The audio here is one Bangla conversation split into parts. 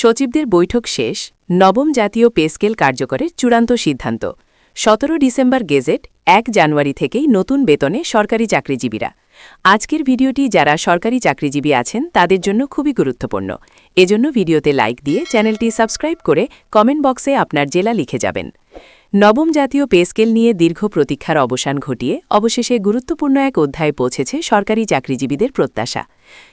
সচিবদের বৈঠক শেষ, নবম জাতীয় পেস্কেল কার্যকরের চূড়ান্ত সিদ্ধান্ত। সতেরো ডিসেম্বর গেজেট, এক জানুয়ারি থেকেই নতুন বেতনে সরকারি চাকরিজীবীরা। আজকের ভিডিওটি যারা সরকারি চাকরিজীবী আছেন, তাদের জন্য খুবই গুরুত্বপূর্ণ। এজন্য ভিডিওতে লাইক দিয়ে চ্যানেলটি সাবস্ক্রাইব করে কমেন্ট বক্সে আপনার জেলা লিখে যাবেন। নবম জাতীয় পে স্কেল নিয়ে দীর্ঘ প্রতীক্ষার অবসান ঘটিয়ে অবশেষে গুরুত্বপূর্ণ এক অধ্যায়ে পৌঁছেছে সরকারি চাকরিজীবীদের প্রত্যাশা।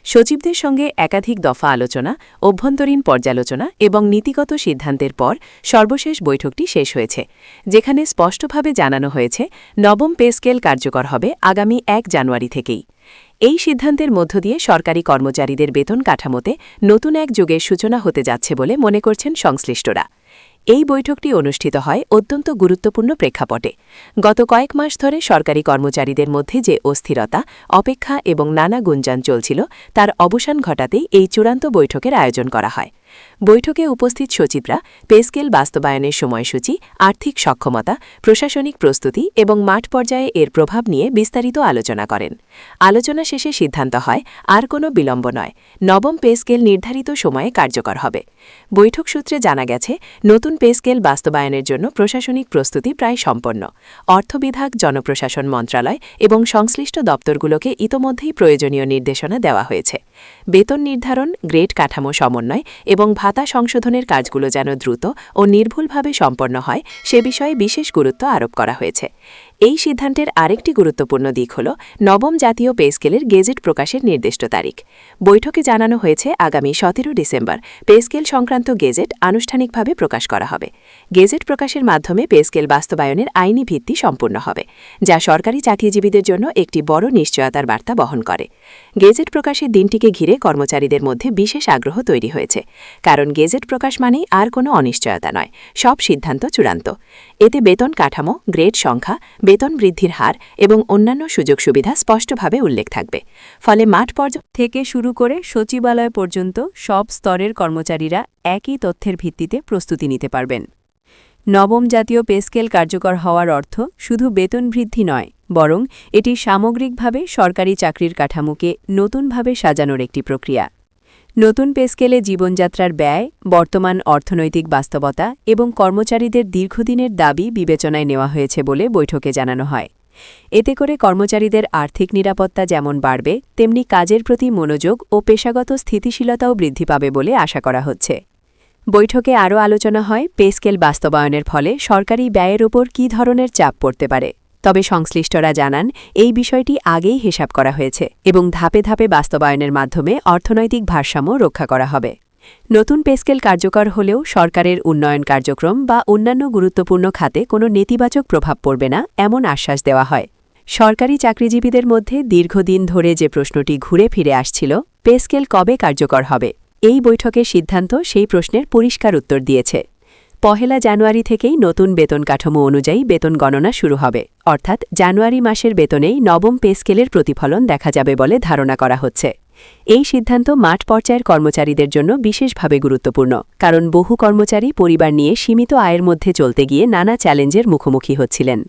সচিবদের সঙ্গে একাধিক দফা আলোচনা, অভ্যন্তরীণ পর্যালোচনা এবং নীতিগত সিদ্ধান্তের পর সর্বশেষ বৈঠকটি শেষ হয়েছে, যেখানে স্পষ্টভাবে জানানো হয়েছে নবম পে স্কেল কার্যকর হবে আগামী এক জানুয়ারি থেকেই। এই সিদ্ধান্তের মধ্য দিয়ে সরকারি কর্মচারীদের বেতন কাঠামোতে নতুন এক যুগের সূচনা হতে যাচ্ছে বলে মনে করছেন সংশ্লিষ্টরা। এই বৈঠকটি অনুষ্ঠিত হয় অত্যন্ত গুরুত্বপূর্ণ প্রেক্ষাপটে। গত কয়েক মাস ধরে সরকারি কর্মচারীদের মধ্যে যে অস্থিরতা, অপেক্ষা এবং নানা গুঞ্জান চলছিল, তার অবসান ঘটাতেই এই চূড়ান্ত বৈঠকের আয়োজন করা হয়। বৈঠকে উপস্থিত সচিবরা পেস্কেল বাস্তবায়নের সময়সূচি, আর্থিক সক্ষমতা, প্রশাসনিক প্রস্তুতি এবং মাঠ পর্যায়ে এর প্রভাব নিয়ে বিস্তারিত আলোচনা করেন। আলোচনা শেষে সিদ্ধান্ত হয়, আর কোনো বিলম্ব নয়, নবম পে স্কেল নির্ধারিত সময়ে কার্যকর হবে। বৈঠক সূত্রে জানা গেছে, নতুন পে স্কেল বাস্তবায়নের জন্য প্রশাসনিক প্রস্তুতি প্রায় সম্পন্ন। অর্থবিভাগ, জনপ্রশাসন মন্ত্রণালয় এবং সংশ্লিষ্ট দপ্তরগুলোকে ইতোমধ্যেই প্রয়োজনীয় নির্দেশনা দেওয়া হয়েছে। বেতন নির্ধারণ, গ্রেড কাঠামো সমন্বয় এবং ভাতা সংশোধনের কাজগুলো যেন দ্রুত ও নির্ভুলভাবে সম্পন্ন হয়, সে বিষয়ে বিশেষ গুরুত্ব আরোপ করা হয়েছে। এই সিদ্ধান্তের আরেকটি গুরুত্বপূর্ণ দিক হল নবম জাতীয় পে স্কেলের গেজেট প্রকাশের নির্দিষ্ট তারিখ। বৈঠকে জানানো হয়েছে আগামী সতেরো ডিসেম্বর পে স্কেল সংক্রান্ত গেজেট আনুষ্ঠানিকভাবে প্রকাশ করা হবে। গেজেট প্রকাশের মাধ্যমে পে স্কেল বাস্তবায়নের আইনি ভিত্তি সম্পূর্ণ হবে, যা সরকারি চাকরিজীবীদের জন্য একটি বড় নিশ্চয়তার বার্তা বহন করে। গেজেট প্রকাশের দিনটিকে ঘিরে কর্মচারীদের মধ্যে বিশেষ আগ্রহ তৈরি হয়েছে, কারণ গেজেট প্রকাশ মানেই আর কোনো অনিশ্চয়তা নয়, সব সিদ্ধান্ত চূড়ান্ত। এতে বেতন কাঠামো, গ্রেড সংখ্যা বেতন বৃদ্ধির হার এবং অন্যান্য সুযোগ সুবিধা স্পষ্টভাবে উল্লেখ থাকবে। ফলে মাঠ পর্যায় থেকে শুরু করে সচিবালয় পর্যন্ত সব স্তরের কর্মচারীরা একই তথ্যের ভিত্তিতে প্রস্তুতি নিতে পারবেন। নবম জাতীয় পেস্কেল কার্যকর হওয়ার অর্থ শুধু বেতন বৃদ্ধি নয়, বরং এটি সামগ্রিকভাবে সরকারি চাকরির কাঠামোকে নতুনভাবে সাজানোর একটি প্রক্রিয়া। নতুন পেস্কেলে জীবনযাত্রার ব্যয়, বর্তমান অর্থনৈতিক বাস্তবতা এবং কর্মচারীদের দীর্ঘদিনের দাবি বিবেচনায় নেওয়া হয়েছে বলে বৈঠকে জানানো হয়। এতে করে কর্মচারীদের আর্থিক নিরাপত্তা যেমন বাড়বে, তেমনি কাজের প্রতি মনোযোগ ও পেশাগত স্থিতিশীলতাও বৃদ্ধি পাবে বলে আশা করা হচ্ছে। বৈঠকে আরও আলোচনা হয় পেস্কেল বাস্তবায়নের ফলে সরকারি ব্যয়ের ওপর কী ধরনের চাপ পড়তে পারে। তবে সংশ্লিষ্টরা জানান, এই বিষয়টি আগেই হিসাব করা হয়েছে এবং ধাপে ধাপে বাস্তবায়নের মাধ্যমে অর্থনৈতিক ভারসাম্য রক্ষা করা হবে। নতুন পেস্কেল কার্যকর হলেও সরকারের উন্নয়ন কার্যক্রম বা অন্যান্য গুরুত্বপূর্ণ খাতে কোনো নেতিবাচক প্রভাব পড়বে না এমন আশ্বাস দেওয়া হয়। সরকারি চাকরিজীবীদের মধ্যে দীর্ঘদিন ধরে যে প্রশ্নটি ঘুরে ফিরে আসছিল, পেস্কেল কবে কার্যকর হবে? এই বৈঠকের সিদ্ধান্ত সেই প্রশ্নের পরিষ্কার উত্তর দিয়েছে। পহেলা জানুয়ারি থেকেই নতুন বেতন কাঠামো অনুযায়ী বেতন গণনা শুরু হবে। অর্থাৎ জানুয়ারি মাসের বেতনেই নবম পে স্কেলের প্রতিফলন দেখা যাবে বলে ধারণা করা হচ্ছে। এই সিদ্ধান্ত মাঠ পর্যায়ের কর্মচারীদের জন্য বিশেষভাবে গুরুত্বপূর্ণ, কারণ বহু কর্মচারী পরিবার নিয়ে সীমিত আয়ের মধ্যে চলতে গিয়ে নানা চ্যালেঞ্জের মুখোমুখি হচ্ছিলেন।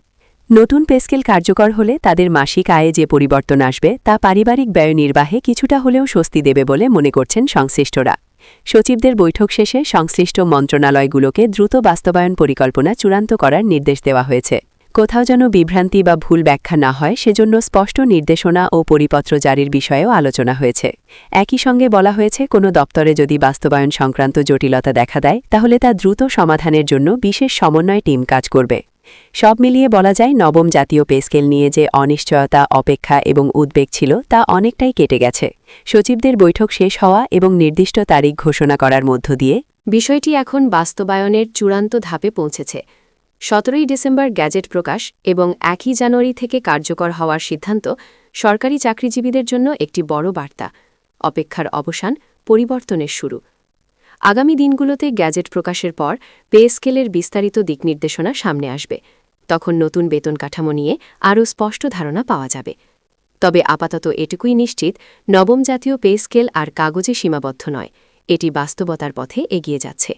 নতুন পেস্কেল কার্যকর হলে তাদের মাসিক আয়ে যে পরিবর্তন আসবে তা পারিবারিক ব্যয় নির্বাহে কিছুটা হলেও স্বস্তি দেবে বলে মনে করছেন সংশ্লিষ্টরা। সচিবদের বৈঠক শেষে সংশ্লিষ্ট মন্ত্রণালয়গুলোকে দ্রুত বাস্তবায়ন পরিকল্পনা চূড়ান্ত করার নির্দেশ দেওয়া হয়েছে। কোথাও যেন বিভ্রান্তি বা ভুল ব্যাখ্যা না হয়, সেজন্য স্পষ্ট নির্দেশনা ও পরিপত্র জারির বিষয়েও আলোচনা হয়েছে। একই সঙ্গে বলা হয়েছে, কোনো দপ্তরে যদি বাস্তবায়ন সংক্রান্ত জটিলতা দেখা দেয়, তাহলে তা দ্রুত সমাধানের জন্য বিশেষ সমন্বয় টিম কাজ করবে। সব মিলিয়ে বলা যায় নবম জাতীয় পেস্কেল নিয়ে যে অনিশ্চয়তা, অপেক্ষা এবং উদ্বেগ ছিল তা অনেকটাই কেটে গেছে। সচিবদের বৈঠক শেষ হওয়া এবং নির্দিষ্ট তারিখ ঘোষণা করার মধ্য দিয়ে বিষয়টি এখন বাস্তবায়নের চূড়ান্ত ধাপে পৌঁছেছে। সতেরোই ডিসেম্বর গ্যাজেট প্রকাশ এবং একই জানুয়ারি থেকে কার্যকর হওয়ার সিদ্ধান্ত সরকারি চাকরিজীবীদের জন্য একটি বড় বার্তা। অপেক্ষার অবসান পরিবর্তনের শুরু। আগামী দিনগুলোতে গ্যাজেট প্রকাশের পর পে স্কেলের বিস্তারিত দিকনির্দেশনা সামনে আসবে। তখন নতুন বেতন কাঠামো নিয়ে আরও স্পষ্ট ধারণা পাওয়া যাবে। তবে আপাতত এটুকুই নিশ্চিত, নবম জাতীয় পে স্কেল আর কাগজে সীমাবদ্ধ নয়। এটি বাস্তবতার পথে এগিয়ে যাচ্ছে।